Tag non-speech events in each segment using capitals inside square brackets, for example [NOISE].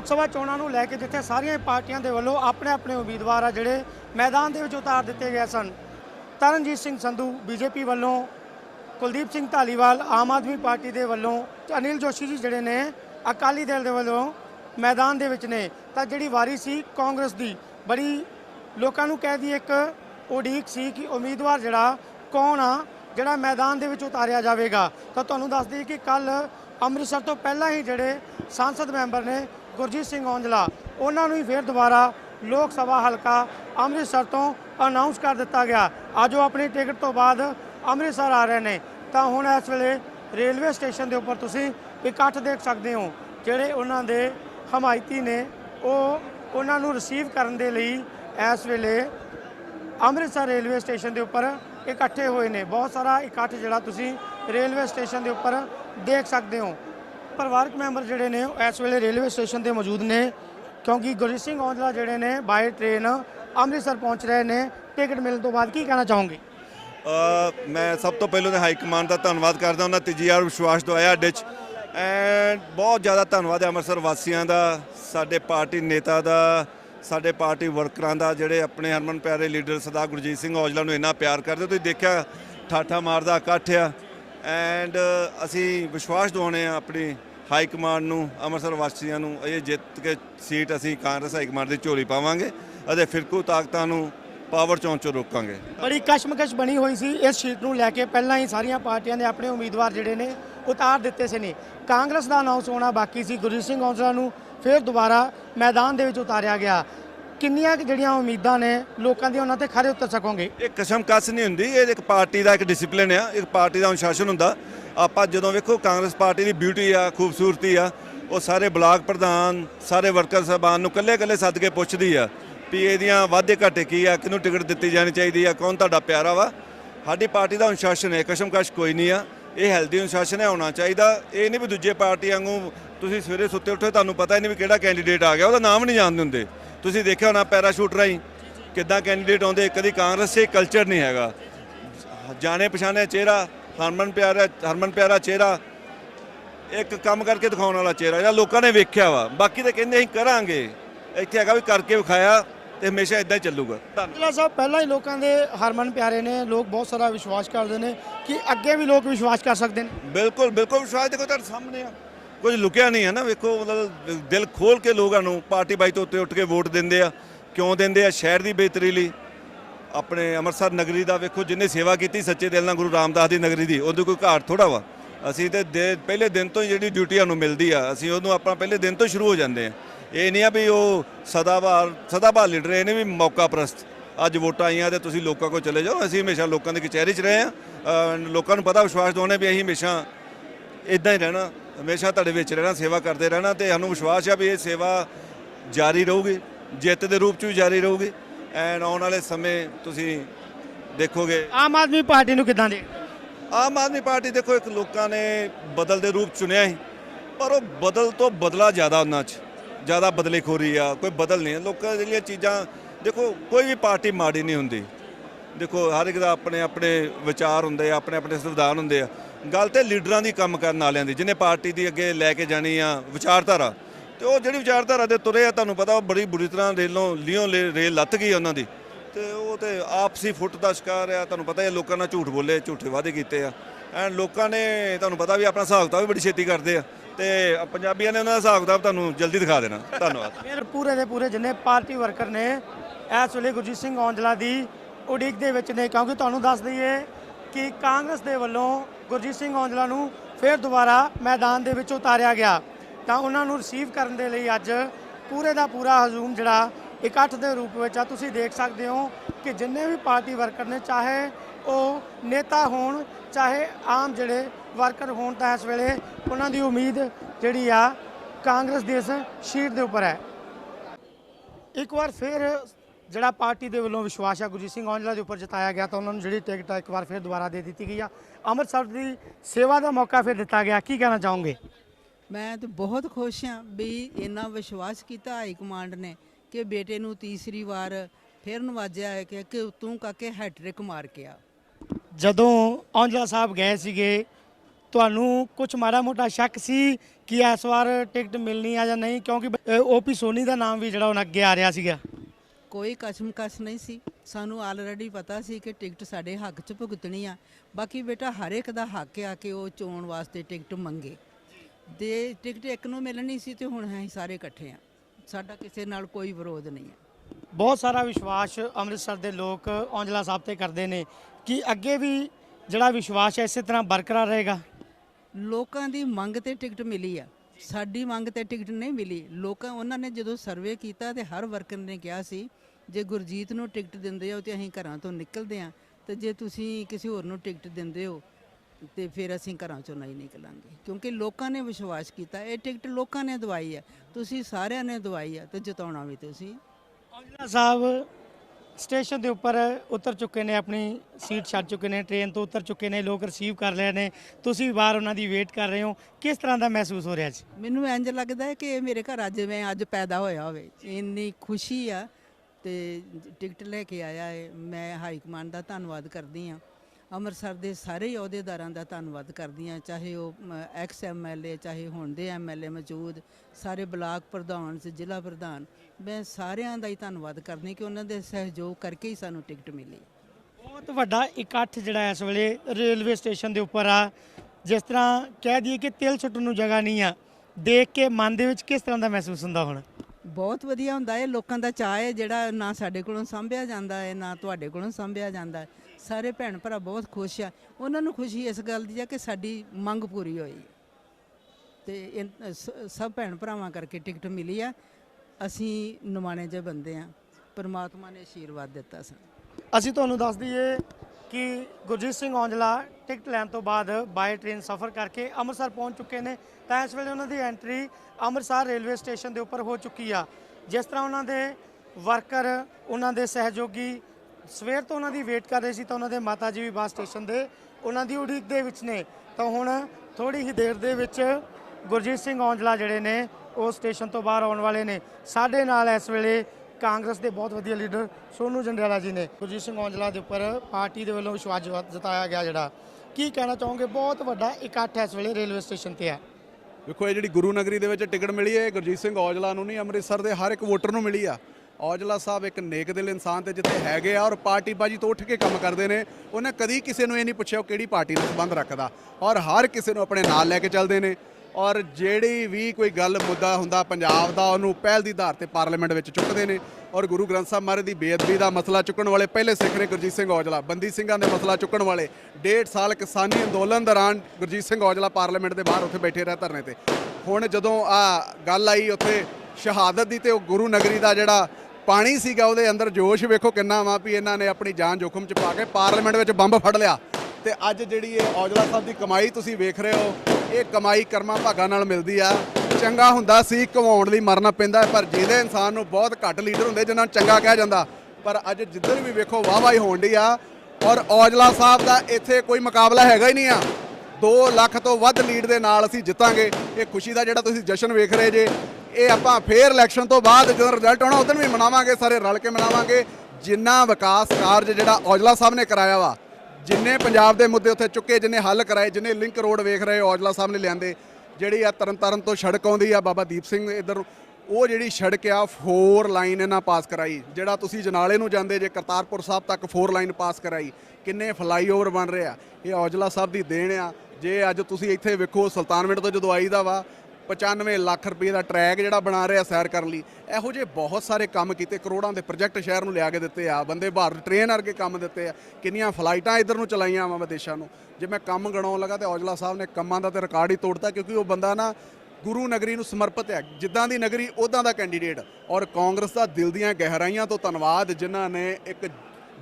ਲੋਕ ਸਭਾ ਚੋਣਾਂ ਨੂੰ ਲੈ ਕੇ ਜਿੱਥੇ ਸਾਰੀਆਂ ਪਾਰਟੀਆਂ ਦੇ ਵੱਲੋਂ ਆਪਣੇ ਆਪਣੇ ਉਮੀਦਵਾਰ ਆ ਜਿਹੜੇ ਮੈਦਾਨ ਦੇ ਵਿੱਚ ਉਤਾਰ ਦਿੱਤੇ ਗਏ ਸਨ। ਤਰਨਜੀਤ ਸਿੰਘ ਸੰਧੂ, ਬੀਜੇਪੀ ਵੱਲੋਂ, ਕੁਲਦੀਪ ਸਿੰਘ ਢਾਲੀਵਾਲ ਆਮ ਆਦਮੀ ਪਾਰਟੀ ਦੇ ਵੱਲੋਂ, ਤੇ ਅਨਿਲ ਜੋਸ਼ੀ ਜੀ ਜਿਹੜੇ ਨੇ, ਅਕਾਲੀ ਦਲ ਦੇ ਵੱਲੋਂ ਮੈਦਾਨ ਦੇ ਵਿੱਚ ਨੇ। ਤਾਂ ਜਿਹੜੀ ਵਾਰੀ ਸੀ ਕਾਂਗਰਸ ਦੀ, ਬੜੀ ਲੋਕਾਂ ਨੂੰ ਕਹਿ ਦੀ ਇੱਕ ਉਡੀਕ ਸੀ ਕਿ ਉਮੀਦਵਾਰ ਜਿਹੜਾ, ਕੌਣ ਆ, ਜਿਹੜਾ ਮੈਦਾਨ ਦੇ ਵਿੱਚ ਉਤਾਰਿਆ ਜਾਵੇਗਾ। ਤਾਂ ਤੁਹਾਨੂੰ ਦੱਸ ਦਈਏ ਕਿ ਕੱਲ ਅੰਮ੍ਰਿਤਸਰ ਤੋਂ ਪਹਿਲਾਂ ਹੀ ਜਿਹੜੇ ਸੰਸਦ ਮੈਂਬਰ ਨੇ ਗੁਰਜੀਤ ਸਿੰਘ ਔਂਜਲਾ, ਉਹਨਾਂ ਨੂੰ ਹੀ ਫੇਰ ਦੁਬਾਰਾ ਲੋਕ ਸਭਾ ਹਲਕਾ ਅੰਮ੍ਰਿਤਸਰ ਤੋਂ ਅਨਾਉਂਸ ਕਰ ਦਿੱਤਾ ਗਿਆ। ਅੱਜ ਉਹ ਆਪਣੀ ਟਿਕਟ ਤੋਂ ਬਾਅਦ ਅੰਮ੍ਰਿਤਸਰ ਆ ਰਹੇ ਨੇ। ਤਾਂ ਹੁਣ ਇਸ ਵੇਲੇ ਰੇਲਵੇ ਸਟੇਸ਼ਨ ਦੇ ਉੱਪਰ ਤੁਸੀਂ ਇਕੱਠ ਦੇਖ ਸਕਦੇ ਹੋ, ਜਿਹੜੇ ਉਹਨਾਂ ਦੇ ਹਮਾਇਤੀ ਨੇ, ਉਹ ਉਹਨਾਂ ਨੂੰ ਰਿਸੀਵ ਕਰਨ ਦੇ ਲਈ ਇਸ ਵੇਲੇ ਅੰਮ੍ਰਿਤਸਰ ਰੇਲਵੇ ਸਟੇਸ਼ਨ ਦੇ ਉੱਪਰ ਇਕੱਠੇ ਹੋਏ ਨੇ। ਬਹੁਤ ਸਾਰਾ ਇਕੱਠ ਜਿਹੜਾ ਤੁਸੀਂ ਰੇਲਵੇ ਸਟੇਸ਼ਨ ਦੇ ਉੱਪਰ ਦੇਖ ਸਕਦੇ ਹੋ। ਪਰਿਵਾਰਕ ਮੈਂਬਰ ਜਿਹੜੇ ਨੇ ਉਹ ਇਸ ਵੇਲੇ ਰੇਲਵੇ ਸਟੇਸ਼ਨ ਤੇ ਮੌਜੂਦ ਨੇ, ਕਿਉਂਕਿ ਗੁਰਜੀਤ ਸਿੰਘ ਔਜਲਾ ਜਿਹੜੇ ਨੇ ਬਾਈ ਟ੍ਰੇਨ ਅੰਮ੍ਰਿਤਸਰ ਪਹੁੰਚ ਰਹੇ ਨੇ। ਟਿਕਟ ਮਿਲਣ ਤੋਂ ਬਾਅਦ ਕੀ ਕਹਿਣਾ ਚਾਹੋਗੇ? ਮੈਂ ਸਭ ਤੋਂ ਪਹਿਲਾਂ ਤਾਂ ਹਾਈ ਕਮਾਂਡ ਦਾ ਧੰਨਵਾਦ ਕਰਦਾ ਉਹਨਾਂ ਤੀਜੀ ਵਾਰ ਵਿਸ਼ਵਾਸ ਦਵਾਇਆ ਅੱਡੇ 'ਚ। ਐਂਡ ਬਹੁਤ ਜ਼ਿਆਦਾ ਧੰਨਵਾਦ ਹੈ ਅੰਮ੍ਰਿਤਸਰ ਵਾਸੀਆਂ ਦਾ, ਸਾਡੇ ਪਾਰਟੀ ਨੇਤਾ ਦਾ, ਸਾਡੇ ਪਾਰਟੀ ਵਰਕਰਾਂ ਦਾ, ਜਿਹੜੇ ਆਪਣੇ ਹਰਮਨ ਪਿਆਰੇ ਲੀਡਰ ਸਰਦਾਰ ਗੁਰਜੀਤ ਸਿੰਘ ਔਜਲਾ ਨੂੰ ਇੰਨਾ ਪਿਆਰ ਕਰਦੇ, ਤੁਸੀਂ ਦੇਖਿਆ ਠਾਠਾ ਮਾਰਦਾ, ਇਕੱਠ ਆ। ਐਂਡ ਅਸੀਂ ਵਿਸ਼ਵਾਸ ਦਿਵਾਉਂਦੇ ਆ ਆਪਣੀ ਹਾਈ ਕਮਾਂਡ ਨੂੰ, ਅੰਮ੍ਰਿਤਸਰ ਵਾਸੀਆਂ ਨੂੰ ਇਹ ਜਿੱਤ ਕੇ ਸੀਟ ਅਸੀਂ ਕਾਂਗਰਸ ਹਾਈ ਕਮਾਂਡ ਦੀ ਝੋਲੀ ਪਾਵਾਂਗੇ ਅਤੇ ਫਿਰਕੂ ਤਾਕਤਾਂ ਨੂੰ ਪਾਵਰ ਚੌਂਕ 'ਚੋਂ ਰੋਕਾਂਗੇ। ਬੜੀ ਕਸ਼ਮਕਸ਼ ਬਣੀ ਹੋਈ ਸੀ ਇਸ ਸੀਟ ਨੂੰ ਲੈ ਕੇ। ਪਹਿਲਾਂ ਹੀ ਸਾਰੀਆਂ ਪਾਰਟੀਆਂ ਨੇ ਆਪਣੇ ਉਮੀਦਵਾਰ ਜਿਹੜੇ ਨੇ ਉਤਾਰ ਦਿੱਤੇ ਸੀ ਨੇ। ਕਾਂਗਰਸ ਦਾ ਅਨਾਉਂਸ ਹੋਣਾ ਬਾਕੀ ਸੀ। ਗੁਰਜੀਤ ਸਿੰਘ ਔਂਸਲਾ ਨੂੰ ਫਿਰ ਦੁਬਾਰਾ ਮੈਦਾਨ ਦੇ ਵਿੱਚ ਉਤਾਰਿਆ ਗਿਆ। ਕਿੰਨੀਆਂ ਕੁ ਜਿਹੜੀਆਂ ਉਮੀਦਾਂ ਨੇ ਲੋਕਾਂ ਦੀਆਂ ਉਹਨਾਂ ਤੇ ਖਰੇ ਉਤਰ ਸਕੋਗੇ? ਇਹ ਕਸ਼ਮ ਕਸ ਨਹੀਂ ਹੁੰਦੀ, ਇਹ ਇੱਕ ਪਾਰਟੀ ਦਾ ਇੱਕ ਡਿਸਪਲਿਨ ਆ, ਇੱਕ ਪਾਰਟੀ ਦਾ ਅਨੁਸ਼ਾਸਨ ਹੁੰਦਾ। ਆਪਾਂ ਜਦੋਂ ਵੇਖੋ ਕਾਂਗਰਸ ਪਾਰਟੀ ਦੀ ਬਿਊਟੀ ਆ, ਖੂਬਸੂਰਤੀ ਆ, ਉਹ ਸਾਰੇ ਬਲਾਕ ਪ੍ਰਧਾਨ, ਸਾਰੇ ਵਰਕਰ ਸਾਹਿਬਾਨ ਨੂੰ ਕੱਲੇ ਕੱਲੇ ਸੱਦ ਕੇ ਪੁੱਛਦੀ ਆ ਵੀ ਇਹਦੀਆਂ ਵਾਅਦੇ ਘਾਟੇ ਕੀ ਆ, ਕਿਹਨੂੰ ਟਿਕਟ ਦਿੱਤੀ ਜਾਣੀ ਚਾਹੀਦੀ ਆ, ਕੌਣ ਤੁਹਾਡਾ ਪਿਆਰਾ ਵਾ? ਸਾਡੀ ਪਾਰਟੀ ਦਾ ਅਨੁਸ਼ਾਸਨ ਹੈ ਕਸ਼ਮਕਸ਼ ਕੋਈ ਨਹੀਂ ਆ। ਇਹ ਹੈਲਦੀ ਅਨੁਸ਼ਾਸਨ ਹੈ ਹੋਣਾ ਚਾਹੀਦਾ। ਇਹ ਨਹੀਂ ਵੀ ਦੂਜੇ ਪਾਰਟੀ ਵਾਂਗੂ ਤੁਸੀਂ ਸਵੇਰੇ ਸੁੱਤੇ ਉੱਠੇ, ਤੁਹਾਨੂੰ ਪਤਾ ਹੀ ਨਹੀਂ ਵੀ ਕਿਹੜਾ ਕੈਂਡੀਡੇਟ ਆ ਗਿਆ, ਉਹਦਾ ਨਾਮ ਨਹੀਂ ਜਾਣਦੇ ਹੁੰਦੇ। ਤੁਸੀਂ ਦੇਖਿਆ ਹੋਣਾ ਪੈਰਾਸ਼ੂਟ ਰਾਹੀਂ ਕਿੱਦਾਂ ਕੈਂਡੀਡੇਟ ਆਉਂਦੇ ਕਦੀ ਕਾਂਗਰਸ 'ਚ ਕਲਚਰ ਨਹੀਂ ਹੈਗਾ। ਜਾਣੇ ਪਛਾਣੇ ਚਿਹਰਾ ਹਰਮਨ ਪਿਆਰਾ ਹਰਮਨ ਪਿਆਰਾ ਚਿਹਰਾ ਇੱਕ ਕੰਮ ਕਰਕੇ ਦਿਖਾਉਣ ਵਾਲਾ ਚਿਹਰਾ ਜਿਹੜਾ ਲੋਕਾਂ ਨੇ ਵੇਖਿਆ ਵਾ। ਬਾਕੀ ਤਾਂ ਕਹਿੰਦੇ ਅਸੀਂ ਕਰਾਂਗੇ। ਇੱਥੇ ਹੈਗਾ ਵੀ ਕਰਕੇ ਵਿਖਾਇਆ ਤੇ ਹਮੇਸ਼ਾ ਇਦਾਂ ਹੀ ਚੱਲੂਗਾ। ਧੰਨਵਾਦ ਸਾਹਿਬ ਪਹਿਲਾਂ ਹੀ ਲੋਕਾਂ ਦੇ ਹਰਮਨ ਪਿਆਰੇ ਨੇ ਲੋਕ ਬਹੁਤ ਸਾਰਾ ਵਿਸ਼ਵਾਸ ਕਰਦੇ ਨੇ ਕਿ ਅੱਗੇ ਵੀ ਲੋਕ ਵਿਸ਼ਵਾਸ ਕਰ ਸਕਦੇ ਨੇ। ਬਿਲਕੁਲ ਬਿਲਕੁਲ ਵਿਸ਼ਵਾਸ ਦੇਖੋ ਤੁਹਾਡੇ ਸਾਹਮਣੇ ਆ। ਕੁਝ ਲੁਕਿਆ ਨਹੀਂ ਹੈ ਨਾ, ਵੇਖੋ, ਮਤਲਬ ਦਿਲ ਖੋਲ ਕੇ ਲੋਕਾਂ ਨੂੰ ਪਾਰਟੀ ਬਾਈ ਤੋਂ ਉੱਤੇ ਉੱਠ ਕੇ ਵੋਟ ਦਿੰਦੇ ਆ। ਕਿਉਂ ਦਿੰਦੇ ਆ? ਸ਼ਹਿਰ ਦੀ ਬਿਹਤਰੀ ਲਈ। ਆਪਣੇ ਅੰਮ੍ਰਿਤਸਰ ਨਗਰੀ ਦਾ ਵੇਖੋ, ਜਿੰਨੇ ਸੇਵਾ ਕੀਤੀ ਸੱਚੇ ਦਿਲ ਨਾਲ ਗੁਰੂ ਰਾਮਦਾਸ ਦੀ ਨਗਰੀ ਦੀ, ਉਹਦੇ ਕੋਈ ਘਾਟ ਥੋੜਾ ਵਾ। ਅਸੀਂ ਤੇ ਦੇ- ਪਹਿਲੇ ਦਿਨ ਤੋਂ ਹੀ ਜਿਹੜੀ ਡਿਊਟੀ ਸਾਨੂੰ ਮਿਲਦੀ ਆ, ਅਸੀਂ ਉਹਨੂੰ ਆਪਾਂ ਪਹਿਲੇ ਦਿਨ ਤੋਂ ਸ਼ੁਰੂ ਹੋ ਜਾਂਦੇ ਆ। ਇਹ ਨਹੀਂ ਆ ਵੀ ਉਹ ਸਦਾਬਹਾਰ ਸਦਾਬਹਾਰ ਲੀਡਰ ਇਹਨੇ ਵੀ ਮੌਕਾ ਪ੍ਰਸਤ। ਅੱਜ ਵੋਟਾਂ ਆਈਆਂ ਤੇ ਤੁਸੀਂ ਲੋਕਾਂ ਕੋਲ ਚਲੇ ਜਾਓ, ਅਸੀਂ ਹਮੇਸ਼ਾ ਲੋਕਾਂ ਦੀ ਕਚਹਿਰੀ 'ਚ ਰਹੇ ਆ। ਲੋਕਾਂ ਨੂੰ ਪਤਾ, ਵਿਸ਼ਵਾਸ ਦਿਵਾਉਣੇ ਵੀ ਅਸੀਂ ਹਮੇਸ਼ਾ ਇਦਾਂ ਹੀ ਰਹਿਣਾ। ਹਮੇਸ਼ਾ ਤੁਹਾਡੇ ਵਿੱਚ ਰਹਿਣਾ ਸੇਵਾ ਕਰਦੇ ਰਹਿਣਾ ਤੇ ਸਾਨੂੰ ਵਿਸ਼ਵਾਸ ਆ ਵੀ ਇਹ ਸੇਵਾ ਜਾਰੀ ਰਹੂਗੀ ਜਿੱਤ ਦੇ ਰੂਪ 'ਚ ਵੀ ਜਾਰੀ ਰਹੂਗੀ ਐਂਡ ਆਉਣ ਵਾਲੇ ਸਮੇਂ ਤੁਸੀਂ ਦੇਖੋਗੇ। ਆਮ ਆਦਮੀ ਪਾਰਟੀ ਨੂੰ ਕਿਦਾਂ ਦੇ? ਆਮ ਆਦਮੀ ਪਾਰਟੀ ਦੇਖੋ ਇੱਕ ਲੋਕਾਂ ਨੇ ਬਦਲ ਦੇ ਰੂਪ ਚੁਣਿਆ ਸੀ ਪਰ ਉਹ ਬਦਲ ਤੋਂ ਬਦਲਾ ਜ਼ਿਆਦਾ ਉਹਨਾਂ 'ਚ ਜ਼ਿਆਦਾ ਬਦਲੇਖੋਰੀ ਆ ਕੋਈ ਬਦਲ ਨਹੀਂ ਲੋਕਾਂ ਜਿਹੜੀਆਂ ਚੀਜ਼ਾਂ ਦੇਖੋ ਕੋਈ ਵੀ ਪਾਰਟੀ ਮਾੜੀ ਨਹੀਂ ਹੁੰਦੀ। ਦੇਖੋ ਹਰ ਇੱਕ ਦਾ ਆਪਣੇ ਆਪਣੇ ਵਿਚਾਰ ਹੁੰਦੇ ਆ ਆਪਣੇ ਆਪਣੇ ਸੰਵਿਧਾਨ ਹੁੰਦੇ ਆ ਗੱਲ ਤੇ ਲੀਡਰਾਂ ਦੀ ਕੰਮ ਕਰਨ ਵਾਲਿਆਂ ਦੀ, ਜਿਹਨੇ ਪਾਰਟੀ ਦੀ ਅੱਗੇ ਲੈ ਕੇ ਜਾਣੀ ਆ ਵਿਚਾਰਧਾਰਾ। ਤੇ ਉਹ ਜਿਹੜੀ ਵਿਚਾਰਧਾਰਾ ਦੇ ਤੁਰੇ ਆ, ਤੁਹਾਨੂੰ ਪਤਾ ਉਹ ਬੜੀ ਬੁਰੀ ਤਰ੍ਹਾਂ ਰੇਲੋਂ ਲੀਓਂ ਰੇਲ ਲੱਤ ਗਈ ਉਹਨਾਂ ਦੀ। ਤੇ ਉਹ ਤੇ ਆਪਸੀ ਫੁੱਟ ਦਾ ਸ਼ਿਕਾਰ ਆ, ਤੁਹਾਨੂੰ ਪਤਾ ਹੈ ਲੋਕਾਂ ਨਾਲ ਝੂਠ ਬੋਲੇ, ਝੂਠੇ ਵਾਅਦੇ ਕੀਤੇ ਆ। ਐਂਡ ਲੋਕਾਂ ਨੇ, ਤੁਹਾਨੂੰ ਪਤਾ ਵੀ ਆਪਣਾ ਹਿਸਾਬ ਕਿਤਾਬ ਵੀ ਬੜੀ ਛੇਤੀ ਕਰਦੇ ਆ। ਤੇ ਪੰਜਾਬੀਆਂ ਨੇ ਉਹਨਾਂ ਦਾ ਹਿਸਾਬ ਕਿਤਾਬ ਤੁਹਾਨੂੰ ਜਲਦੀ ਦਿਖਾ ਦੇਣਾ। ਧੰਨਵਾਦ। [LAUGHS] ਫਿਰ ਪੂਰੇ ਦੇ ਪੂਰੇ ਜਿੰਨੇ ਪਾਰਟੀ ਵਰਕਰ ਨੇ, ਇਸ ਵੇਲੇ ਗੁਰਜੀਤ ਸਿੰਘ ਔਂਜਲਾ ਦੀ ਉਡੀਕ ਦੇ ਵਿੱਚ ਨੇ, ਕਿਉਂਕਿ ਤੁਹਾਨੂੰ ਦੱਸ ਦਈਏ ਕਿ ਕਾਂਗਰਸ ਦੇ ਵੱਲੋਂ ਗੁਰਜੀਤ ਸਿੰਘ ਔਂਜਲਾ ਨੂੰ ਫਿਰ ਦੁਬਾਰਾ ਮੈਦਾਨ ਦੇ ਵਿੱਚ ਉਤਾਰਿਆ ਗਿਆ। ਤਾਂ ਉਹਨਾਂ ਨੂੰ ਰਿਸੀਵ ਕਰਨ ਦੇ ਲਈ ਅੱਜ ਪੂਰੇ ਦਾ ਪੂਰਾ ਹਜੂਮ ਜਿਹੜਾ ਇਕੱਠ ਦੇ ਰੂਪ ਵਿੱਚ ਆ। ਤੁਸੀਂ ਦੇਖ ਸਕਦੇ ਹੋ ਕਿ ਜਿੰਨੇ ਵੀ ਪਾਰਟੀ ਵਰਕਰ ਨੇ, ਚਾਹੇ ਉਹ ਨੇਤਾ ਹੋਣ, ਚਾਹੇ ਆਮ ਜਿਹੜੇ ਵਰਕਰ ਹੋਣ, ਤਾਂ ਇਸ ਵੇਲੇ ਉਹਨਾਂ ਦੀ ਉਮੀਦ ਜਿਹੜੀ ਆ ਕਾਂਗਰਸ ਦੀ ਇਸ ਸ਼ੀਟ ਦੇ ਉੱਪਰ ਹੈ। ਇੱਕ ਵਾਰ ਫਿਰ ਜਿਹੜਾ ਪਾਰਟੀ ਦੇ ਵੱਲੋਂ ਵਿਸ਼ਵਾਸ ਆ ਗੁਰਜੀਤ ਸਿੰਘ ਔਜਲਾ ਦੇ ਉੱਪਰ ਜਤਾਇਆ ਗਿਆ ਤਾਂ ਉਹਨਾਂ ਨੂੰ ਜਿਹੜੀ ਟਿਕਟ ਆ ਇੱਕ ਵਾਰ ਫਿਰ ਦੁਬਾਰਾ ਦੇ ਦਿੱਤੀ ਗਈ ਆ। ਅੰਮ੍ਰਿਤਸਰ ਦੀ ਸੇਵਾ ਦਾ ਮੌਕਾ ਫਿਰ ਦਿੱਤਾ ਗਿਆ। ਕੀ ਕਹਿਣਾ ਚਾਹੋਗੇ? ਮੈਂ ਤੇ ਬਹੁਤ ਖੁਸ਼ ਹਾਂ ਵੀ ਇੰਨਾ ਵਿਸ਼ਵਾਸ ਕੀਤਾ ਹਾਈ ਕਮਾਂਡ ਨੇ ਕਿ ਬੇਟੇ ਨੂੰ ਤੀਸਰੀ ਵਾਰ ਫਿਰ ਨਵਾਜਿਆ ਹੈ ਕਿ ਕਿ ਤੂੰ ਕਾਕੇ ਹੈਟ੍ਰਿਕ ਮਾਰ ਕੇ ਆ। ਜਦੋਂ ਔਜਲਾ ਸਾਹਿਬ ਗਏ ਸੀਗੇ ਤੁਹਾਨੂੰ ਕੁਝ ਮਾੜਾ ਮੋਟਾ ਸ਼ੱਕ ਸੀ ਕਿ ਇਸ ਵਾਰ ਟਿਕਟ ਮਿਲਣੀ ਆ ਜਾਂ ਨਹੀਂ? ਕਿਉਂਕਿ ਓਪੀ ਸੋਨੀ ਦਾ ਨਾਮ ਵੀ ਜਿਹੜਾ ਹੁਣ ਅੱਗੇ ਆ ਰਿਹਾ ਸੀਗਾ। ਕੋਈ ਕਸ਼ਮਕਸ਼ ਨਹੀਂ ਸੀ। ਸਾਨੂੰ ਆਲਰੇਡੀ ਪਤਾ ਸੀ ਕਿ ਟਿਕਟ ਸਾਡੇ ਹੱਕ 'ਚ ਭੁਗਤਣੀ ਆ। ਬਾਕੀ ਬੇਟਾ ਹਰ ਇੱਕ ਦਾ ਹੱਕ ਆ ਕਿ ਉਹ ਚੋਣ ਵਾਸਤੇ ਟਿਕਟ ਮੰਗੇ। ਤੇ ਟਿਕਟ ਇੱਕ ਨੂੰ ਮਿਲਣੀ ਸੀ ਤੇ ਹੁਣ ਅਸੀਂ ਸਾਰੇ ਇਕੱਠੇ ਆ। ਸਾਡਾ ਕਿਸੇ ਨਾਲ ਕੋਈ ਵਿਰੋਧ ਨਹੀਂ ਹੈ ਬਹੁਤ ਸਾਰਾ ਵਿਸ਼ਵਾਸ ਅੰਮ੍ਰਿਤਸਰ ਦੇ ਲੋਕ ਔਂਜਲਾ ਸਾਹਿਬ ਤੇ ਕਰਦੇ ਨੇ ਕਿ ਅੱਗੇ ਵੀ ਜਿਹੜਾ ਵਿਸ਼ਵਾਸ ਹੈ ਇਸੇ ਤਰ੍ਹਾਂ ਬਰਕਰਾਰ ਰਹੇਗਾ। ਲੋਕਾਂ ਦੀ ਮੰਗ ਤੇ ਟਿਕਟ ਮਿਲੀ ਆ। ਸਾਡੀ ਮੰਗ ਤੇ ਟਿਕਟ ਨਹੀਂ ਮਿਲੀ। ਲੋਕਾਂ, ਉਹਨਾਂ ਨੇ ਜਦੋਂ ਸਰਵੇ ਕੀਤਾ ਤੇ ਹਰ ਵਰਕਰ ਨੇ ਕਿਹਾ ਸੀ, ਜੇ ਗੁਰਜੀਤ ਨੂੰ ਟਿਕਟ ਦਿੰਦੇ ਹੋ ਤੇ ਅਸੀਂ ਘਰਾਂ ਤੋਂ ਨਿਕਲਦੇ ਆ ਤੇ ਜੇ ਤੁਸੀਂ ਕਿਸੇ ਹੋਰ ਨੂੰ ਟਿਕਟ ਦਿੰਦੇ ਹੋ ਤੇ ਫਿਰ ਅਸੀਂ ਘਰਾਂ ਚੋਂ ਨਹੀਂ ਨਿਕਲਾਂਗੇ। ਕਿਉਂਕਿ ਲੋਕਾਂ ਨੇ ਵਿਸ਼ਵਾਸ ਕੀਤਾ, ਇਹ ਟਿਕਟ ਲੋਕਾਂ ਨੇ ਦਵਾਈ ਹੈ, ਤੁਸੀਂ ਸਾਰਿਆਂ ਨੇ ਦਵਾਈ ਹੈ ਤੇ ਜਿਤਾਉਣਾ ਵੀ ਤੁਸੀਂ। ਔਜਲਾ ਸਾਹਿਬ ਸਟੇਸ਼ਨ ਦੇ ਉੱਪਰ ਉਤਰ ਚੁੱਕੇ ਨੇ, ਆਪਣੀ ਸੀਟ ਛੱਡ ਚੁੱਕੇ ਨੇ, ਟ੍ਰੇਨ ਤੋਂ ਉਤਰ ਚੁੱਕੇ ਨੇ, ਲੋਕ ਰਿਸੀਵ ਕਰ ਰਹੇ ਨੇ। ਤੁਸੀਂ ਬਾਹਰ ਉਹਨਾਂ ਦੀ ਵੇਟ ਕਰ ਰਹੇ ਹੋ। ਕਿਸ ਤਰ੍ਹਾਂ ਦਾ ਮਹਿਸੂਸ ਹੋ ਰਿਹਾ ਜੀ ਮੈਨੂੰ ਇੰਜ ਲੱਗਦਾ ਹੈ ਕਿ ਇਹ ਮੇਰੇ ਘਰ ਅੱਜ ਮੈਂ ਅੱਜ ਪੈਦਾ ਹੋਇਆ ਹੋਵੇ। ਇੰਨੀ ਖੁਸ਼ੀ ਆ ਤੇ ਟਿਕਟ ਲੈ ਕੇ ਆਇਆ ਹੈ ਮੈਂ ਹਾਈ ਕਮਾਂਡ ਦਾ ਧੰਨਵਾਦ ਕਰਦੀ ਹਾਂ। ਅੰਮ੍ਰਿਤਸਰ ਦੇ ਸਾਰੇ ਹੀ ਅਹੁਦੇਦਾਰਾਂ ਦਾ ਧੰਨਵਾਦ ਕਰਦੀ ਆ ਚਾਹੇ ਉਹ ਐਕਸ ਐਮਐਲਏ ਚਾਹੇ ਹੁਣ ਦੇ ਐਮਐਲਏ ਮੌਜੂਦ ਸਾਰੇ ਬਲਾਕ ਪ੍ਰਧਾਨ ਜ਼ਿਲ੍ਹਾ ਪ੍ਰਧਾਨ। ਮੈਂ ਸਾਰਿਆਂ ਦਾ ਹੀ ਧੰਨਵਾਦ ਕਰਦੀ ਕਿ ਉਹਨਾਂ ਦੇ ਸਹਿਯੋਗ ਕਰਕੇ ਹੀ ਸਾਨੂੰ ਟਿਕਟ ਮਿਲੀ। ਬਹੁਤ ਵੱਡਾ ਇਕੱਠ ਜਿਹੜਾ ਇਸ ਵੇਲੇ ਰੇਲਵੇ ਸਟੇਸ਼ਨ ਦੇ ਉੱਪਰ ਆ। ਜਿਸ ਤਰ੍ਹਾਂ ਕਹਿ ਦਈਏ ਕਿ ਤਿਲ ਛੁੱਟਣ ਨੂੰ ਜਗ੍ਹਾ ਨਹੀਂ ਆ। ਦੇਖ ਕੇ ਮਨ ਦੇ ਵਿੱਚ ਕਿਸ ਤਰ੍ਹਾਂ ਦਾ ਮਹਿਸੂਸ ਹੁੰਦਾ ਹੁਣ? ਬਹੁਤ ਵਧੀਆ ਹੁੰਦਾ ਹੈ। ਲੋਕਾਂ ਦਾ ਚਾਅ ਹੈ ਜਿਹੜਾ ਨਾ ਸਾਡੇ ਕੋਲੋਂ ਸੰਭਿਆ ਜਾਂਦਾ ਹੈ ਨਾ ਤੁਹਾਡੇ ਕੋਲੋਂ ਸੰਭਿਆ ਜਾਂਦਾ ਹੈ। ਸਾਰੇ ਭੈਣ ਭਰਾ ਬਹੁਤ ਖੁਸ਼ ਆ। ਉਹਨਾਂ ਨੂੰ ਖੁਸ਼ੀ ਇਸ ਗੱਲ ਦੀ ਆ ਕਿ ਸਾਡੀ ਮੰਗ ਪੂਰੀ ਹੋਈ। ਤੇ ਸਭ ਭੈਣ ਭਰਾਵਾਂ ਕਰਕੇ ਟਿਕਟ ਮਿਲੀ ਆ। ਅਸੀਂ ਨਿਮਾਣੇ ਜਿਹੇ ਬੰਦੇ ਆ। ਪਰਮਾਤਮਾ ਨੇ ਆਸ਼ੀਰਵਾਦ ਦਿੱਤਾ ਸਾਨੂੰ। ਅਸੀਂ ਤੁਹਾਨੂੰ ਦੱਸ ਦਈਏ ਕਿ ਗੁਰਜੀਤ ਸਿੰਘ ਔਂਜਲਾ ਟਿਕਟ ਲੈਣ ਤੋਂ ਬਾਅਦ ਬਾਏ ਟ੍ਰੇਨ ਸਫ਼ਰ ਕਰਕੇ ਅੰਮ੍ਰਿਤਸਰ ਪਹੁੰਚ ਚੁੱਕੇ ਨੇ। ਤਾਂ ਇਸ ਵੇਲੇ ਉਹਨਾਂ ਦੀ ਐਂਟਰੀ ਅੰਮ੍ਰਿਤਸਰ ਰੇਲਵੇ ਸਟੇਸ਼ਨ ਦੇ ਉੱਪਰ ਹੋ ਚੁੱਕੀ ਆ। ਜਿਸ ਤਰ੍ਹਾਂ ਉਹਨਾਂ ਦੇ ਵਰਕਰ, ਉਹਨਾਂ ਦੇ ਸਹਿਯੋਗੀ ਸਵੇਰ ਤੋਂ ਉਹਨਾਂ ਦੀ ਵੇਟ ਕਰ ਰਹੇ ਸੀ ਤਾਂ ਉਹਨਾਂ ਦੇ ਮਾਤਾ ਜੀ ਵੀ ਬੱਸ ਸਟੇਸ਼ਨ ਦੇ, ਉਹਨਾਂ ਦੀ ਉਡੀਕ ਦੇ ਵਿੱਚ ਨੇ। ਤਾਂ ਹੁਣ ਥੋੜੀ ਹੀ ਦੇਰ ਦੇ ਵਿੱਚ ਗੁਰਜੀਤ ਸਿੰਘ ਔਂਜਲਾ ਜਿਹੜੇ ਨੇ, ਉਹ ਸਟੇਸ਼ਨ ਤੋਂ ਬਾਹਰ ਆਉਣ ਵਾਲੇ ਨੇ। ਸਾਡੇ ਨਾਲ ਇਸ ਵੇਲੇ ਕਾਂਗਰਸ ਦੇ ਬਹੁਤ ਵਧੀਆ ਲੀਡਰ ਸੋਨੂ ਜੰਡਿਆਲਾ ਜੀ ਨੇ। ਗੁਰਜੀਤ ਸਿੰਘ ਔਂਜਲਾ ਦੇ ਉੱਪਰ ਪਾਰਟੀ ਦੇ ਵੱਲੋਂ ਵਿਸ਼ਵਾਸ ਜਤਾ- ਜਤਾਇਆ ਗਿਆ ਜਿਹੜਾ। ਕੀ ਕਹਿਣਾ ਚਾਹੋਗੇ? ਬਹੁਤ ਵੱਡਾ ਇਕੱਠ ਇਸ ਵੇਲੇ ਰੇਲਵੇ ਸਟੇਸ਼ਨ ਤੇ ਆ ਵੇਖੋ, ਇਹ ਜਿਹੜੀ ਗੁਰੂ ਨਗਰੀ ਦੇ ਵਿੱਚ ਟਿਕਟ ਮਿਲੀ ਹੈ, ਗੁਰਜੀਤ ਸਿੰਘ ਔਜਲਾ ਨੂੰ ਨਹੀਂ, ਅੰਮ੍ਰਿਤਸਰ ਦੇ ਹਰ ਇੱਕ ਵੋਟਰ ਨੂੰ ਮਿਲੀ ਆ। ਔਜਲਾ ਸਾਹਿਬ ਇੱਕ ਨੇਕ ਦਿਲ ਇਨਸਾਨ ਤੇ ਜਿੱਥੇ ਹੈਗੇ ਆ ਔਰ ਪਾਰਟੀ ਬਾਜੀ ਤੋਂ ਉੱਠ ਕੇ ਕੰਮ ਕਰਦੇ ਨੇ, ਉਹਨੇ ਕਦੀ ਕਿਸੇ ਨੂੰ ਇਹ ਨਹੀਂ ਪੁੱਛਿਆ ਉਹ ਕਿਹੜੀ ਪਾਰਟੀ ਨਾਲ ਸੰਬੰਧ ਰੱਖਦਾ। ਔਰ ਹਰ ਕਿਸੇ ਨੂੰ ਆਪਣੇ ਨਾਲ ਲੈ ਕੇ ਚੱਲਦੇ ਨੇ। ਔਰ ਜਿਹੜੀ ਵੀ ਕੋਈ ਗੱਲ ਮੁੱਦਾ ਹੁੰਦਾ ਪੰਜਾਬ ਦਾ, ਉਹਨੂੰ ਪਹਿਲ ਦੀ ਆਧਾਰ ਤੇ ਪਾਰਲੀਮੈਂਟ ਵਿੱਚ ਚੁੱਕਦੇ ਨੇ। ਔਰ ਗੁਰੂ ਗ੍ਰੰਥ ਸਾਹਿਬ ਮਹਾਰਾਜ ਦੀ ਬੇਅਦਬੀ ਦਾ ਮਸਲਾ ਚੁੱਕਣ ਵਾਲੇ ਪਹਿਲੇ ਸਿੱਖ ਨੇ ਗੁਰਜੀਤ ਸਿੰਘ ਔਜਲਾ। ਬੰਦੀ ਸਿੰਘਾਂ ਦੇ ਮਸਲਾ ਚੁੱਕਣ ਵਾਲੇ ਡੇਢ ਸਾਲ ਕਿਸਾਨੀ ਅੰਦੋਲਨ ਦੌਰਾਨ ਗੁਰਜੀਤ ਸਿੰਘ ਔਜਲਾ ਪਾਰਲੀਮੈਂਟ ਦੇ ਬਾਹਰ ਉੱਥੇ ਬੈਠੇ ਰਹੇ ਧਰਨੇ ਤੇ। ਹੁਣ ਜਦੋਂ ਆ ਗੱਲ ਆਈ ਉੱਥੇ ਸ਼ਹਾਦਤ ਦੀ ਤੇ ਉਹ ਗੁਰੂ ਨਗਰੀ ਦਾ ਜਿਹੜਾ ਪਾਣੀ ਸੀਗਾ ਉਹਦੇ ਅੰਦਰ, ਜੋਸ਼ ਵੇਖੋ ਕਿੰਨਾ ਵਾ ਵੀ ਇਹਨਾਂ ਨੇ ਆਪਣੀ ਜਾਨ ਜੋਖਮ ਚ ਪਾ ਕੇ ਪਾਰਲੀਮੈਂਟ ਵਿੱਚ ਬੰਬ ਫੜ ਲਿਆ। ਤੇ ਅੱਜ ਜਿਹੜੀ ਇਹ ਔਜਲਾ ਸਾਹਿਬ ਦੀ ਕਮਾਈ ਤੁਸੀਂ ਵੇਖ ਰਹੇ ਹੋ, ਇਹ ਕਮਾਈ ਕਰਮਾਂ ਭਾਗਾਂ ਨਾਲ ਮਿਲਦੀ ਆ। ਚੰਗਾ ਹੁੰਦਾ ਸੀ ਕਮਾਉਣ ਲਈ ਮਰਨਾ ਪੈਂਦਾ, ਪਰ ਜਿਹਦੇ ਇਨਸਾਨ ਨੂੰ ਬਹੁਤ ਘੱਟ ਲੀਡਰ ਹੁੰਦੇ ਜਿਨ੍ਹਾਂ ਨੂੰ ਚੰਗਾ ਕਿਹਾ ਜਾਂਦਾ। ਪਰ ਅੱਜ ਜਿੱਧਰ ਵੀ ਵੇਖੋ ਵਾਹ ਵਾਹੀ ਹੋਣ ਡਈ ਆ। ਔਰ ਔਜਲਾ ਸਾਹਿਬ ਦਾ ਇੱਥੇ ਕੋਈ ਮੁਕਾਬਲਾ ਹੈਗਾ ਹੀ ਨਹੀਂ ਆ। 2 ਲੱਖ ਤੋਂ ਵੱਧ ਲੀਡ ਦੇ ਨਾਲ ਅਸੀਂ ਜਿੱਤਾਂਗੇ। ਇਹ ਖੁਸ਼ੀ ਦਾ ਜਿਹੜਾ ਤੁਸੀਂ ਜਸ਼ਨ ਵੇਖ ਰਹੇ ਜੇ ਇਹ ਆਪਾਂ ਫੇਰ ਇਲੈਕਸ਼ਨ ਤੋਂ ਬਾਅਦ ਜਦੋਂ ਰਿਜ਼ਲਟ ਆਉਣਾ, ਉਦੋਂ ਵੀ ਮਨਾਵਾਂਗੇ, ਸਾਰੇ ਰਲ ਕੇ ਮਨਾਵਾਂਗੇ। ਜਿੰਨਾ ਵਿਕਾਸ ਕਾਰਜ ਜਿਹੜਾ ਔਜਲਾ ਸਾਹਿਬ ਨੇ ਕਰਾਇਆ ਵਾ, ਜਿੰਨੇ ਪੰਜਾਬ ਦੇ ਮੁੱਦੇ ਉੱਥੇ ਚੁੱਕੇ, ਜਿੰਨੇ ਹੱਲ ਕਰਾਏ, ਜਿੰਨੇ ਲਿੰਕ ਰੋਡ ਵੇਖ ਰਹੇ ਔਜਲਾ ਸਾਹਿਬ ਨੇ ਲਿਆਂਦੇ, ਜਿਹੜੀ ਆ ਤਰਨਤਾਰਨ ਤੋਂ ਸੜਕ ਆਉਂਦੀ ਆ, ਬਾਬਾ ਦੀਪ ਸਿੰਘ ਇਧਰ ਉਹ ਜਿਹੜੀ ਸੜਕ ਆ 4 ਲਾਈਨ ਇਹਨਾਂ ਪਾਸ ਕਰਾਈ। ਜਿਹੜਾ ਤੁਸੀਂ ਜਨਾਲੇ ਨੂੰ ਜਾਂਦੇ, ਜੇ ਕਰਤਾਰਪੁਰ ਸਾਹਿਬ ਤੱਕ 4 ਲਾਈਨ ਪਾਸ ਕਰਾਈ, ਕਿੰਨੇ ਫਲਾਈਓਵਰ ਬਣ ਰਹੇ ਆ। ਇਹ ਔਜਲਾ ਸਾਹਿਬ ਦੀ ਦੇਣ ਆ। ਜੇ ਅੱਜ ਤੁਸੀਂ ਇੱਥੇ ਵੇਖੋ, ਸੁਲਤਾਨਵਿੰਡ ਤੋਂ ਜਦੋਂ ਆਈਦਾ ਵਾ 95 ਲੱਖ ਰੁਪਏ ਦਾ ਟਰੈਕ ਜਿਹੜਾ ਬਣਾ ਰਿਹਾ ਸੈਰ ਕਰਨ ਲਈ, ਇਹੋ ਜਿਹੇ ਬਹੁਤ ਸਾਰੇ ਕੰਮ ਕੀਤੇ, ਕਰੋੜਾਂ ਦੇ ਪ੍ਰੋਜੈਕਟ ਸ਼ਹਿਰ ਨੂੰ ਲਿਆ ਕੇ ਦਿੱਤੇ ਆ, ਬੰਦੇ ਭਾਰਤ ਟ੍ਰੇਨ ਵਰਗੇ ਕੰਮ ਦਿੱਤੇ ਆ, ਕਿੰਨੀਆਂ ਫਲਾਈਟਾਂ ਇਧਰ ਨੂੰ ਚਲਾਈਆਂ ਵਾ ਵਿਦੇਸ਼ਾਂ ਨੂੰ। ਜੇ ਮੈਂ ਕੰਮ ਗਣਾਉਣ ਲੱਗਾ ਤੇ ਔਜਲਾ ਸਾਹਿਬ ਨੇ ਕੰਮਾਂ ਦਾ ਤੇ ਰਿਕਾਰਡ ਹੀ ਤੋੜਤਾ, ਕਿਉਂਕਿ ਉਹ ਬੰਦਾ ਨਾ ਗੁਰੂ ਨਗਰੀ ਨੂੰ ਸਮਰਪਿਤ ਹੈ, ਜਿੱਦਾਂ ਦੀ ਨਗਰੀ ਉਦਾਂ ਦਾ ਕੈਂਡੀਡੇਟ ਔਰ ਕਾਂਗਰਸ ਦਾ ਦਿਲ ਦੀਆਂ ਗਹਿਰਾਈਆਂ ਤੋਂ ਧੰਨਵਾਦ, ਜਿਨ੍ਹਾਂ ਨੇ ਇੱਕ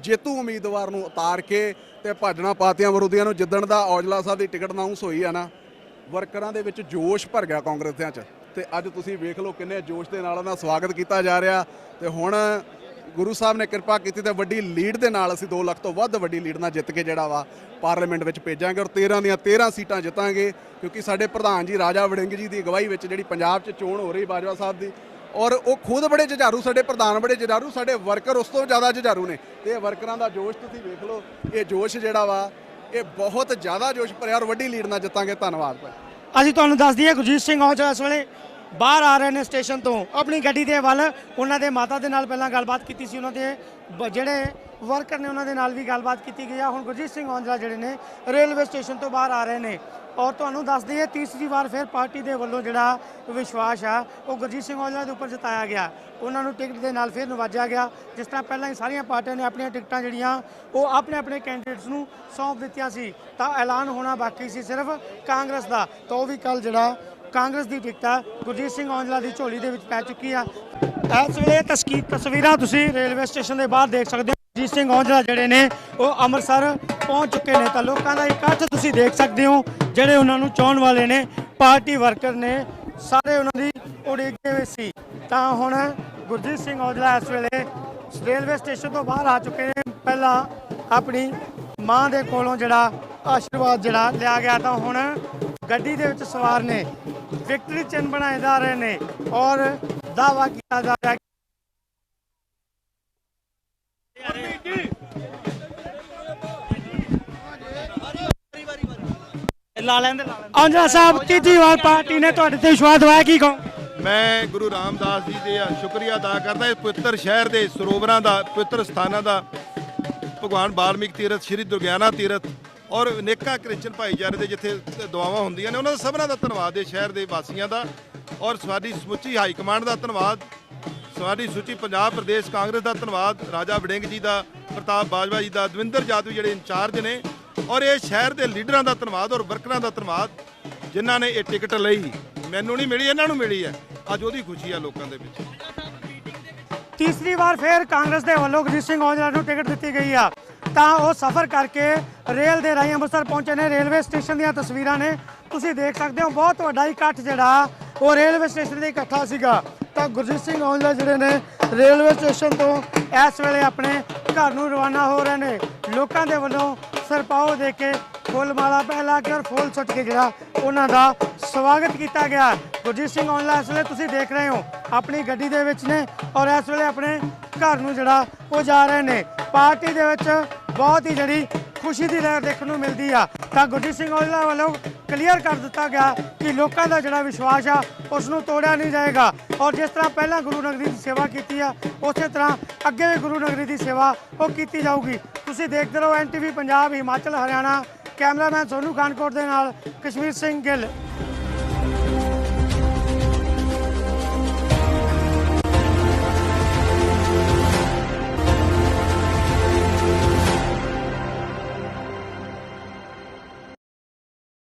ਜੇਤੂ ਉਮੀਦਵਾਰ ਨੂੰ ਉਤਾਰ ਕੇ ਤੇ ਭਾਜਣਾ ਪਾਤੀਆਂ ਵਿਰੋਧੀਆਂ ਨੂੰ ਜਿੱਦਣ ਦਾ ਔਜਲਾ ਸਾਹਿਬ ਦੀ ਟਿਕਟ ਅਨਾਉਂਸ ਹੋਈ ਆ ਨਾ ਵਰਕਰਾਂ ਦੇ ਵਿੱਚ ਜੋਸ਼ ਭਰ ਗਿਆ ਕਾਂਗਰਸੀਆਂ 'ਚ। ਤੇ ਅੱਜ ਤੁਸੀਂ ਵੇਖ ਲਓ ਕਿੰਨੇ ਜੋਸ਼ ਦੇ ਨਾਲ ਉਹਦਾ ਸਵਾਗਤ ਕੀਤਾ ਜਾ ਰਿਹਾ। ਤੇ ਹੁਣ ਗੁਰੂ ਸਾਹਿਬ ਨੇ ਕਿਰਪਾ ਕੀਤੀ ਤੇ ਵੱਡੀ ਲੀਡ ਦੇ ਨਾਲ ਅਸੀਂ 2 ਲੱਖ ਤੋਂ ਵੱਧ ਵੱਡੀ ਲੀਡ ਨਾਲ ਜਿੱਤ ਕੇ ਜਿਹੜਾ ਵਾ ਪਾਰਲੀਮੈਂਟ ਵਿੱਚ ਭੇਜਾਂਗੇ ਔਰ 13 ਦੀਆਂ 13 ਸੀਟਾਂ ਜਿੱਤਾਂਗੇ। ਕਿਉਂਕਿ ਸਾਡੇ ਪ੍ਰਧਾਨ ਜੀ ਰਾਜਾ ਵੜਿੰਗ ਜੀ ਦੀ ਅਗਵਾਈ ਵਿੱਚ ਜਿਹੜੀ ਪੰਜਾਬ 'ਚ ਚੋਣ ਹੋ ਰਹੀ ਬਾਜਵਾ ਸਾਹਿਬ ਦੀ ਔਰ ਉਹ ਖੁਦ ਬੜੇ ਜੁਝਾਰੂ, ਸਾਡੇ ਪ੍ਰਧਾਨ ਬੜੇ ਜੁਝਾਰੂ, ਸਾਡੇ ਵਰਕਰ ਉਸ ਤੋਂ ਜ਼ਿਆਦਾ ਜੁਝਾਰੂ ਨੇ। ਤੇ ਇਹ ਵਰਕਰਾਂ ਦਾ ਜੋਸ਼ ਤੁਸੀਂ ਵੇਖ ਲਓ, ਇਹ ਜੋਸ਼ ਜਿਹੜਾ ਵਾ ਇਹ ਬਹੁਤ ਜ਼ਿਆਦਾ ਜੋਸ਼ ਭਰਿਆ ਔਰ ਵੱਡੀ ਲੀਡ ਨਾਲ ਜਿੱਤਾਂਗੇ। ਧੰਨਵਾਦ ਭਾਈ। ਅਸੀਂ ਤੁਹਾਨੂੰ ਦੱਸ ਦਈਏ ਗੁਰਜੀਤ ਸਿੰਘ ਔਜਲਾ ਇਸ ਵੇਲੇ। ਬਾਹਰ ਆ ਰਹੇ ਨੇ ਸਟੇਸ਼ਨ ਤੋਂ। ਆਪਣੀ ਗੱਡੀ ਦੇ ਵੱਲ ਉਹਨਾਂ ਦੇ ਮਾਤਾ ਦੇ ਨਾਲ ਪਹਿਲਾਂ ਗੱਲਬਾਤ ਕੀਤੀ ਸੀ ਉਹਨਾਂ ਦੇ। ਬ- ਜਿਹੜੇ ਵਰਕਰ ਨੇ ਉਹਨਾਂ ਦੇ ਨਾਲ ਵੀ ਗੱਲਬਾਤ ਕੀਤੀ ਗਈ ਆ। ਹੁਣ ਗੁਰਜੀਤ ਸਿੰਘ ਔਜਲਾ ਜਿਹੜੇ ਨੇ, ਰੇਲਵੇ ਸਟੇਸ਼ਨ ਤੋਂ ਬਾਹਰ ਆ ਰਹੇ ਨੇ। ਔਰ ਤੁਹਾਨੂੰ ਦੱਸ ਦਈਏ, ਤੀਸਰੀ ਵਾਰ ਫਿਰ ਪਾਰਟੀ ਦੇ ਵੱਲੋਂ ਜਿਹੜਾ ਵਿਸ਼ਵਾਸ ਆ, ਉਹ ਗੁਰਜੀਤ ਸਿੰਘ ਔਜਲਾ ਦੇ ਉੱਪਰ ਜਤਾਇਆ ਗਿਆ। ਉਹਨਾਂ ਨੂੰ ਟਿਕਟ ਦੇ ਨਾਲ ਫਿਰ ਨਵਾਜਿਆ ਗਿਆ। ਜਿਸ ਤਰ੍ਹਾਂ ਪਹਿਲਾਂ ਹੀ ਸਾਰੀਆਂ ਪਾਰਟੀਆਂ ਨੇ ਆਪਣੀਆਂ ਟਿਕਟਾਂ ਜਿਹੜੀਆਂ, ਉਹ ਆਪਣੇ ਆਪਣੇ ਕੈਂਡੀਡੇਟਸ ਨੂੰ ਸੌਂਪ ਦਿੱਤੀਆਂ ਸੀ। ਤਾਂ ਐਲਾਨ ਹੋਣਾ ਬਾਕੀ ਸੀ ਸਿਰਫ ਕਾਂਗਰਸ ਦਾ। ਤਾਂ ਉਹ ਵੀ ਕੱਲ ਜਿਹੜਾ ਕਾਂਗਰਸ ਦੀ ਟਿਕਟ ਆ ਗੁਰਜੀਤ ਸਿੰਘ ਔਜਲਾ ਦੀ ਝੋਲੀ ਦੇ ਵਿੱਚ ਪੈ ਚੁੱਕੀ ਆ। ਇਸ ਵੇਲੇ ਤਸਕੀਰ ਤਸਵੀਰਾਂ ਤੁਸੀਂ ਰੇਲਵੇ ਸਟੇਸ਼ਨ ਦੇ ਬਾਹਰ ਦੇਖ ਸਕਦੇ ਹੋ। ਗੁਰਜੀਤ ਸਿੰਘ ਔਜਲਾ ਜਿਹੜੇ ਨੇ, ਉਹ ਅੰਮ੍ਰਿਤਸਰ ਪਹੁੰਚ ਚੁੱਕੇ ਨੇ ਤਾਂ ਲੋਕਾਂ ਦਾ ਇਕੱਠ ਤੁਸੀਂ ਦੇਖ ਸਕਦੇ ਹੋ, ਜਿਹੜੇ ਉਹਨਾਂ ਨੂੰ ਚਾਹਣ ਵਾਲੇ ਨੇ, ਪਾਰਟੀ ਵਰਕਰ ਨੇ, ਸਾਰੇ ਉਹਨਾਂ ਦੀ ਉਡੀਕਦੇ ਹੋਏ ਸੀ। ਤਾਂ ਹੁਣ ਗੁਰਜੀਤ ਸਿੰਘ ਔਜਲਾ ਇਸ ਵੇਲੇ ਰੇਲਵੇ ਸਟੇਸ਼ਨ ਤੋਂ ਬਾਹਰ ਆ ਚੁੱਕੇ ਨੇ। ਪਹਿਲਾਂ ਆਪਣੀ ਮਾਂ ਦੇ ਕੋਲੋਂ ਜਿਹੜਾ ਆਸ਼ੀਰਵਾਦ ਜਿਹੜਾ ਲਿਆ ਗਿਆ ਤਾਂ ਹੁਣ ਗੱਡੀ ਦੇ ਵਿੱਚ ਸਵਾਰ ਨੇ। ਵਿਕਟਰੀ ਚਿੰਨ੍ਹ ਬਣਾਏ ਜਾ ਰਹੇ ਨੇ ਔਰ ਦਾਵਾ ਕੀਤਾ ਜਾ ਰਿਹਾ ਲਾ ਲੈਂਦੇ ਲਾ ਲੈਂਦੇ। ਔਜਲਾ ਸਾਹਿਬ ਤੀਜੀ ਵਾਰ ਪਾਰਟੀ ਨੇ ਤੁਹਾਡੇ ਤੇ ਵਿਸ਼ਵਾਸ ਦਵਾਇਆ ਕੀ ਕਹੋ? ਮੈਂ ਗੁਰੂ ਰਾਮਦਾਸ ਜੀ ਦੇ ਸ਼ੁਕਰੀਆ ਅਦਾ ਕਰਦਾ। ਇਸ ਪਵਿੱਤਰ ਸ਼ਹਿਰ ਦੇ ਸਰੋਵਰਾਂ ਦਾ ਪਵਿੱਤਰ ਸਥਾਨਾਂ ਦਾ ਭਗਵਾਨ ਬਾਲਮੀਕ ਤੀਰਥ ਸ੍ਰੀ ਦੁਰਗਿਆਨਾ ਤੀਰਥ ਔਰ ਅਨੇਕਾਂ ਕ੍ਰਿਸਚਨ ਭਾਈਚਾਰੇ ਦੇ ਜਿੱਥੇ ਦੁਆਵਾਂ ਹੁੰਦੀਆਂ ਨੇ, ਉਹਨਾਂ ਦਾ ਸਭਨਾਂ ਦਾ ਧੰਨਵਾਦ ਹੈ ਸ਼ਹਿਰ ਦੇ ਵਾਸੀਆਂ ਦਾ। ਔਰ ਸਾਡੀ ਸਮੁੱਚੀ ਹਾਈ ਕਮਾਂਡ ਦਾ ਧੰਨਵਾਦ, ਸਾਡੀ ਸੂਚੀ ਪੰਜਾਬ ਪ੍ਰਦੇਸ਼ ਕਾਂਗਰਸ ਦਾ ਧੰਨਵਾਦ, ਰਾਜਾ ਵੜਿੰਗ ਜੀ ਦਾ, ਪ੍ਰਤਾਪ ਬਾਜਵਾ ਜੀ ਦਾ, ਦਵਿੰਦਰ ਜਾਦੂ ਜਿਹੜੇ ਇੰਚਾਰਜ ਨੇ। ਔਰ ਇਹ ਸ਼ਹਿਰ ਦੇ ਲੀਡਰਾਂ ਦਾ ਧੰਨਵਾਦ ਔਰ ਵਰਕਰਾਂ ਦਾ ਧੰਨਵਾਦ, ਜਿਨ੍ਹਾਂ ਨੇ ਇਹ ਟਿਕਟ ਲਈ। ਮੈਨੂੰ ਨਹੀਂ ਮਿਲੀ, ਇਹਨਾਂ ਨੂੰ ਮਿਲੀ ਹੈ। ਅੱਜ ਉਹਦੀ ਖੁਸ਼ੀ ਆ ਲੋਕਾਂ ਦੇ ਵਿੱਚ। ਤੀਸਰੀ ਵਾਰ ਫਿਰ ਕਾਂਗਰਸ ਦੇ ਵੱਲੋਂ ਗੁਰਜੀਤ ਸਿੰਘ ਔਜਲਾ ਨੂੰ ਟਿਕਟ ਦਿੱਤੀ ਗਈ ਆ। ਤਾਂ ਉਹ ਸਫ਼ਰ ਕਰਕੇ ਰੇਲ ਦੇ ਰਾਹੀਂ ਅੰਮ੍ਰਿਤਸਰ ਪਹੁੰਚੇ ਨੇ। ਰੇਲਵੇ ਸਟੇਸ਼ਨ ਦੀਆਂ ਤਸਵੀਰਾਂ ਨੇ। ਤੁਸੀਂ ਦੇਖ ਸਕਦੇ ਹੋ, ਬਹੁਤ ਵੱਡਾ ਇਕੱਠ ਜਿਹੜਾ ਉਹ ਰੇਲਵੇ ਸਟੇਸ਼ਨ ਤੇ ਇਕੱਠਾ ਸੀਗਾ। ਤਾਂ ਗੁਰਜੀਤ ਸਿੰਘ ਔਜਲਾ ਜਿਹੜੇ ਨੇ, ਰੇਲਵੇ ਸਟੇਸ਼ਨ ਤੋਂ ਇਸ ਵੇਲੇ ਆਪਣੇ ਘਰ ਨੂੰ ਰਵਾਨਾ ਹੋ ਰਹੇ ਨੇ। ਲੋਕਾਂ ਦੇ ਵੱਲੋਂ ਸਰਪਾਓ ਦੇ ਕੇ ਫੁੱਲ ਮਾਲਾ ਪਹਿਲਾ ਕੇ ਔਰ ਫੁੱਲ ਸੁੱਟ ਕੇ ਜਿਹੜਾ ਉਹਨਾਂ ਦਾ ਸਵਾਗਤ ਕੀਤਾ ਗਿਆ। ਗੁਰਜੀਤ ਸਿੰਘ ਔਜਲਾ ਇਸ ਵੇਲੇ ਤੁਸੀਂ ਦੇਖ ਰਹੇ ਹੋ, ਆਪਣੀ ਗੱਡੀ ਦੇ ਵਿੱਚ ਨੇ ਔਰ ਇਸ ਵੇਲੇ ਆਪਣੇ ਘਰ ਨੂੰ ਜਿਹੜਾ ਉਹ ਜਾ ਰਹੇ ਨੇ। ਪਾਰਟੀ ਦੇ ਵਿੱਚ ਬਹੁਤ ਹੀ ਜਿਹੜੀ ਖੁਸ਼ੀ ਦੀ ਲਹਿਰ ਦੇਖਣ ਨੂੰ ਮਿਲਦੀ ਆ। ਤਾਂ ਗੁਰਜੀਤ ਸਿੰਘ ਔਜਲਾ ਵੱਲੋਂ ਕਲੀਅਰ ਕਰ ਦਿੱਤਾ ਗਿਆ ਕਿ ਲੋਕਾਂ ਦਾ ਜਿਹੜਾ ਵਿਸ਼ਵਾਸ ਆ ਉਸ ਨੂੰ ਤੋੜਿਆ ਨਹੀਂ ਜਾਏਗਾ। ਔਰ ਜਿਸ ਤਰ੍ਹਾਂ ਪਹਿਲਾਂ ਗੁਰੂ ਨਗਰੀ ਦੀ ਸੇਵਾ ਕੀਤੀ ਆ, ਉਸੇ ਤਰ੍ਹਾਂ ਅੱਗੇ ਵੀ ਗੁਰੂ ਨਗਰੀ ਦੀ ਸੇਵਾ ਉਹ ਕੀਤੀ ਜਾਊਗੀ। ਤੁਸੀਂ ਦੇਖਦੇ ਰਹੋ ਐਨਟੀਵੀ ਪੰਜਾਬ, ਹਿਮਾਚਲ, ਹਰਿਆਣਾ, ਕੈਮਰਾਮੈਨ ਸੋਨੂ ਖਾਨਕੋਟ ਦੇ ਨਾਲ ਕਸ਼ਮੀਰ ਸਿੰਘ ਗਿੱਲ।